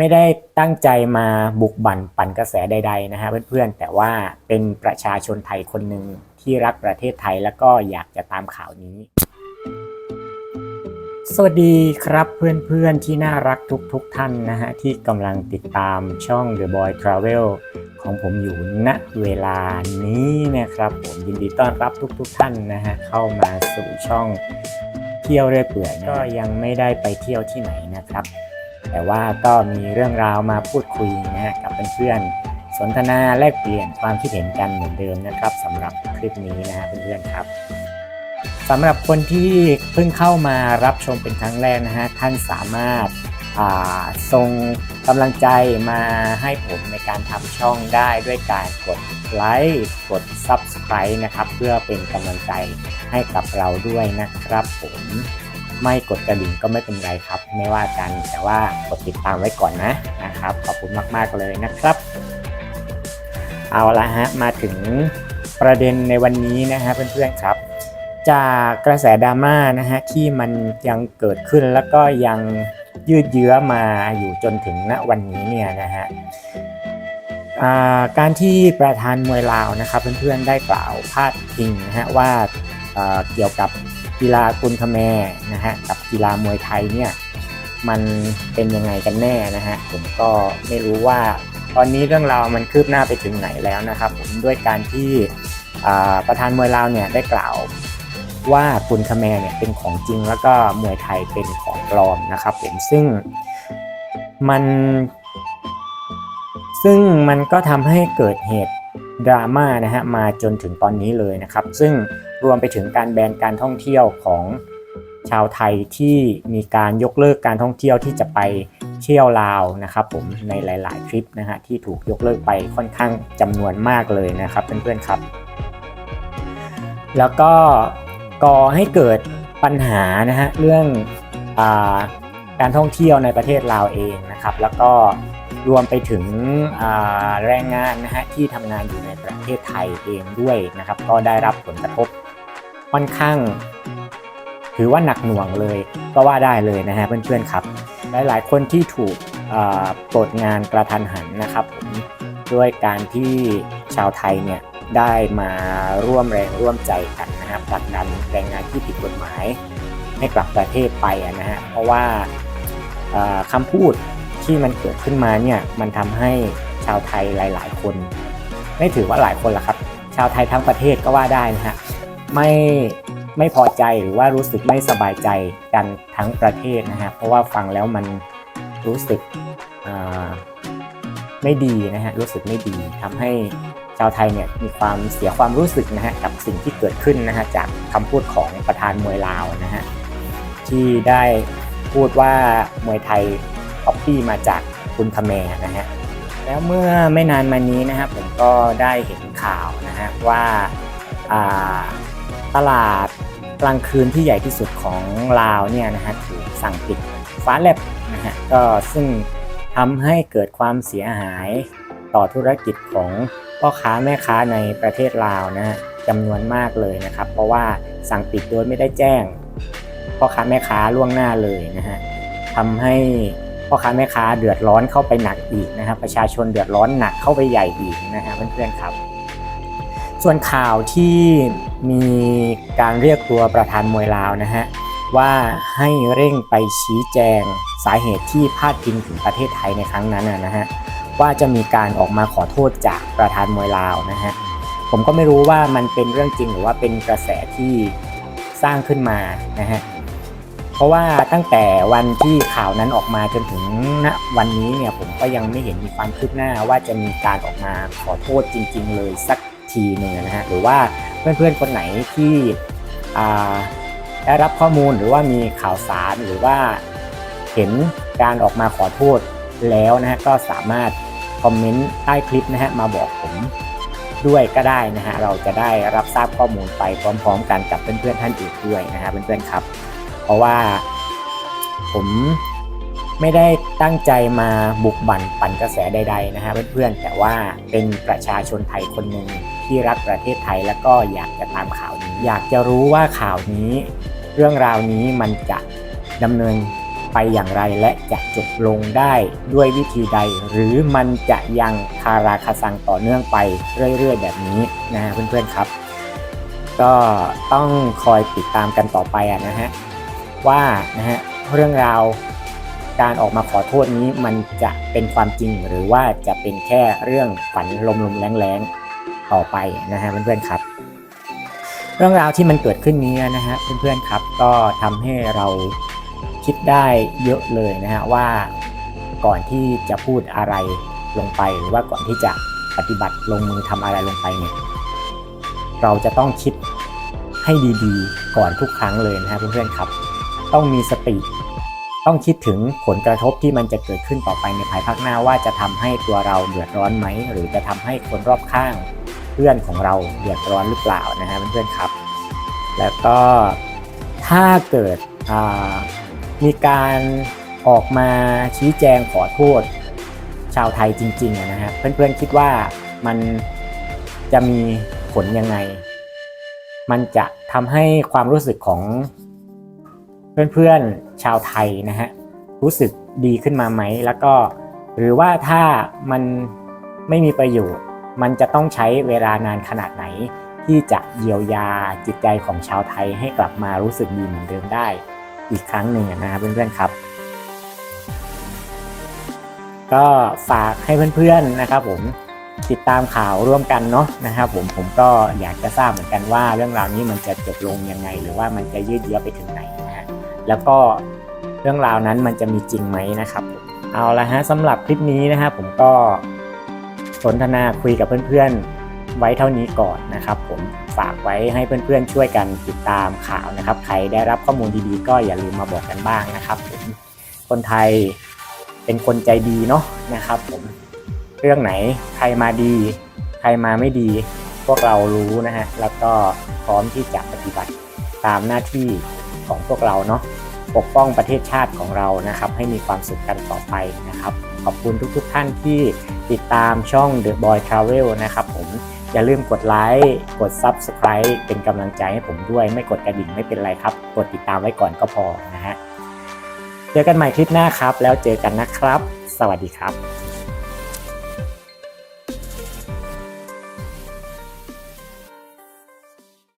ไม่ได้ตั้งใจมาบุกบั่นปั่นกระแสใด ๆ นะฮะเพื่อนๆ แต่ว่าเป็นประชาชนไทยคนหนึ่งที่รักประเทศไทยแล้วก็อยากจะตามข่าวนี้ สวัสดีครับเพื่อนๆที่น่ารักทุกๆทท่านนะฮะที่กำลังติดตามช่อง The Boy Travel ของผมอยู่ณเวลานี้นะครับ ผมยินดีต้อนรับทุก ๆทท่านนะฮะเข้ามาสู่ช่องเที่ยวเรื่อยเปื่อยก็ยังไม่ได้ไปเที่ยวที่ไหนนะครับ แต่ว่าก็มีเรื่องราวมาพูดคุยนะฮะกับเพื่อนๆสนทนาแลกเปลี่ยนความคิดเห็นกันเหมือนเดิมนะครับสำหรับคลิปนี้นะฮะเพื่อนๆครับสำหรับคนที่เพิ่งเข้ามารับชมเป็นครั้งแรกนะฮะท่านสามารถาส่งกำลังใจมาให้ผมในการทำช่องได้ด้วยการกดไลค์กด Subscribe นะครับ เพื่อเป็นกำลังใจให้กับเราด้วยนะครับผม ไม่กดกระดิ่งก็ไม่เป็นไรครับ ไม่ว่ากันแต่ว่ากดติดตามไว้ก่อนนะนะครับ ขอบคุณมากๆเลยนะครับ เอาละฮะมาถึงประเด็นในวันนี้นะฮะเพื่อนๆครับ จากกระแสดราม่านะฮะที่มันยังเกิดขึ้นแล้วก็ยังยืดเยื้อมาอยู่จนถึงณวันนี้เนี่ยนะฮะการที่ประธานมวยลาวนะครับเพื่อนๆได้กล่าวพาดพิงนะฮะว่าเกี่ยวกับ กีฬากุนคแมนะฮะกับกีฬามวยไทยเนี่ยมันเป็นยังไงกันแน่นะฮะผมก็ไม่รู้ว่า ตอนนี้เรื่องราวมันคืบหน้าไปถึงไหนแล้วนะครับผมด้วยการที่ประธานมวยลาวเนี่ยได้กล่าวว่ากุนคแมเนี่ยเป็นของจริงแล้วก็มวยไทยเป็นของปลอมนะครับผมซึ่งมัน ซึ่งมันก็ทำให้เกิดเหตุดราม่านะฮะมาจนถึงตอนนี้เลยนะครับ ซึ่ง รวมไปถึงการแบนการท่องเที่ยวของชาวไทยที่มีการยกเลิกการท่องเที่ยวที่จะไปเที่ยวลาวนะครับผมในหลาย ๆ ทริปนะฮะที่ถูกยกเลิกไปค่อนข้างจำนวนมากเลยนะครับเพื่อน ๆ ครับ แล้วก็ก่อให้เกิดปัญหานะฮะเรื่องอาการท่องเที่ยวในประเทศลาวเองนะครับ แล้วก็รวมไปถึงแรงงานนะฮะที่ทำงานอยู่ในประเทศไทยเองด้วยนะครับ ก็ได้รับผลกระทบ ค่อนข้าง ถือว่าหนักหน่วงเลยก็ว่าได้เลยนะฮะเพื่อนๆครับ หลายๆคนที่ถูกปลดงานกระทันหันนะครับผมด้วยการที่ชาวไทยเนี่ยได้มาร่วมแรงร่วมใจกันนะครับผลักดันแรงงานที่ผิดกฎหมายให้กลับประเทศไปนะฮะเพราะว่าอ่าคำพูดที่มันเกิดขึ้นมาเนี่ยมันทำให้ชาวไทยหลาย ๆ คน ไม่ถือว่าหลายคนละครับ ชาวไทยทั้งประเทศก็ว่าได้นะฮะ ไม่ไม่พอใจหรือว่ารู้สึกไม่สบายใจกันทั้งประเทศนะฮะเพราะว่าฟังแล้วมันรู้สึกไม่ดีนะฮะรู้สึกไม่ดีทำให้ชาวไทยเนี่ยมีความเสียความรู้สึกนะฮะกับสิ่งที่เกิดขึ้นนะฮะจากคำพูดของประธานมวยลาวนะฮะที่ได้พูดว่ามวยไทยก๊อปปี้มาจากคุณคแมนะฮะแล้วเมื่อไม่นานมานี้นะครับผมก็ได้เห็นข่าวนะฮะว่าอ่า ตลาดกลางคืนที่ใหญ่ที่สุดของลาวเนี่ยนะฮะถูกสั่งปิดฟ้าแลบนะฮะก็ซึ่งทำให้เกิดความเสียหายต่อธุรกิจของพ่อค้าแม่ค้าในประเทศลาวนะฮะจำนวนมากเลยนะครับ เพราะว่าสั่งปิดโดยไม่ได้แจ้งพ่อค้าแม่ค้าล่วงหน้าเลยนะฮะทำให้พ่อค้าแม่ค้าเดือดร้อนเข้าไปหนักอีกนะครับประชาชนเดือดร้อนหนักเข้าไปใหญ่อีกนะฮะเพื่อนๆครับ ส่วนข่าวที่มีการเรียกตัวประธานมวยลาวนะฮะว่าให้เร่งไปชี้แจงสาเหตุที่พาดพิงถึงประเทศไทยในครั้งนั้นนะฮะว่าจะมีการออกมาขอโทษจากประธานมวยลาวนะฮะผมก็ไม่รู้ว่ามันเป็นเรื่องจริงหรือว่าเป็นกระแสที่สร้างขึ้นมานะฮะเพราะว่าตั้งแต่วันที่ข่าวนั้นออกมาจนถึงณวันนี้เนี่ยผมก็ยังไม่เห็นมีความคืบหน้าว่าจะมีการออกมาขอโทษจริง ๆ เลยสัก ทีหนึ่งนะฮะหรือว่าเพื่อนๆคนไหนที่ได้รับข้อมูลหรือว่ามีข่าวสารหรือว่าเห็นการออกมาขอโทษแล้วนะฮะก็สามารถคอมเมนต์ใต้คลิปนะฮะมาบอกผมด้วยก็ได้นะฮะเราจะได้รับทราบข้อมูลไปพร้อมๆ กันกับเพื่อนๆท่านอื่นด้วยนะฮะเพื่อนๆครับ เพราะว่าผมไม่ได้ตั้งใจมาบุกบั่นปั่นกระแสใดๆนะฮะเพื่อนๆแต่ว่าเป็นประชาชนไทยคนหนึ่ง ที่รักประเทศไทย แล้วก็อยากจะตามข่าวนี้ อยากจะรู้ว่าข่าวนี้ เรื่องราวนี้มันจะดำเนินไปอย่างไรและจะจบลงได้ด้วยวิธีใด หรือมันจะยังคาราคาซังต่อเนื่องไปเรื่อยๆ แบบนี้นะฮะเพื่อนๆครับ ก็ต้องคอยติดตามกันต่อไปอะนะฮะว่านะฮะเรื่องราวการออกมาขอโทษนี้มันจะเป็นความจริงหรือว่าจะเป็นแค่เรื่องฝันลมๆแรงๆ ต่อไปนะฮะเพื่อนๆครับ เรื่องราวที่มันเกิดขึ้นนี้นะฮะเพื่อนๆครับ ก็ทำให้เราคิดได้เยอะเลยนะฮะว่าก่อนที่จะพูดอะไรลงไป หรือว่าก่อนที่จะปฏิบัติลงมือทำอะไรลงไปเนี่ยเราจะต้องคิดให้ดีๆ ก่อนทุกครั้งเลยนะฮะเพื่อนๆครับ ต้องมีสติ ต้องคิดถึงผลกระทบที่มันจะเกิดขึ้นต่อไปในภายภาคหน้าว่าจะทำให้ตัวเราเดือดร้อนไหม หรือจะทำให้คนรอบข้างเพื่อนของเราเดือดร้อนหรือเปล่านะฮะเพื่อนๆครับ แล้วก็ถ้าเกิดมีการออกมาชี้แจงขอโทษ ชาวไทยจริงๆอะนะฮะเพื่อนๆคิดว่ามันจะมีผลยังไง มันจะทำให้ความรู้สึกของเพื่อนๆ ชาวไทยนะฮะรู้สึกดีขึ้นมาไหม แล้วก็หรือว่าถ้ามันไม่มีประโยชน์ มันจะต้องใช้เวลานานขนาดไหน ที่จะเยียวยาจิตใจของชาวไทยให้กลับมารู้สึกดีเหมือนเดิมได้ อีกครั้งหนึ่งนะครับเพื่อนๆครับ ก็ฝากให้เพื่อนๆนะครับผมติดตามข่าวร่วมกันเนาะนะครับผมผมก็อยากจะทราบเหมือนกันว่าเรื่องราวนี้มันจะจบลงยังไง หรือว่ามันจะยืดเยื้อไปถึงไหน แล้วก็เรื่องราวนั้นมันจะมีจริงไหมนะครับ เอาละฮะสำหรับคลิปนี้นะครับผมก็สนทนาคุยกับเพื่อนๆไว้เท่านี้ก่อนนะครับ ผมฝากไว้ให้เพื่อนๆช่วยกันติดตามข่าวนะครับ ใครได้รับข้อมูลดีๆ ก็อย่าลืมมาบอกกันบ้างนะครับผมคนไทยเป็นคนใจดีเนาะนะครับ ผมเรื่องไหนใครมาดี ใครมาไม่ดี พวกเรารู้นะฮะแล้วก็พร้อมที่จะปฏิบัติตามหน้าที่ของพวกเราเนาะ ปกป้องประเทศชาติของเรานะครับ ให้มีความสุขกันต่อไปนะครับ ขอบคุณทุกๆท่านที่ติดตามช่อง The Boy Travel นะครับผมอย่าลืมกดไลค์กด Subscribe เป็นกำลังใจให้ผมด้วย ไม่กดกระดิ่งไม่เป็นไรครับ กดติดตามไว้ก่อนก็พอนะฮะเจอกันใหม่คลิปหน้าครับ แล้วเจอกันนะครับ สวัสดีครับ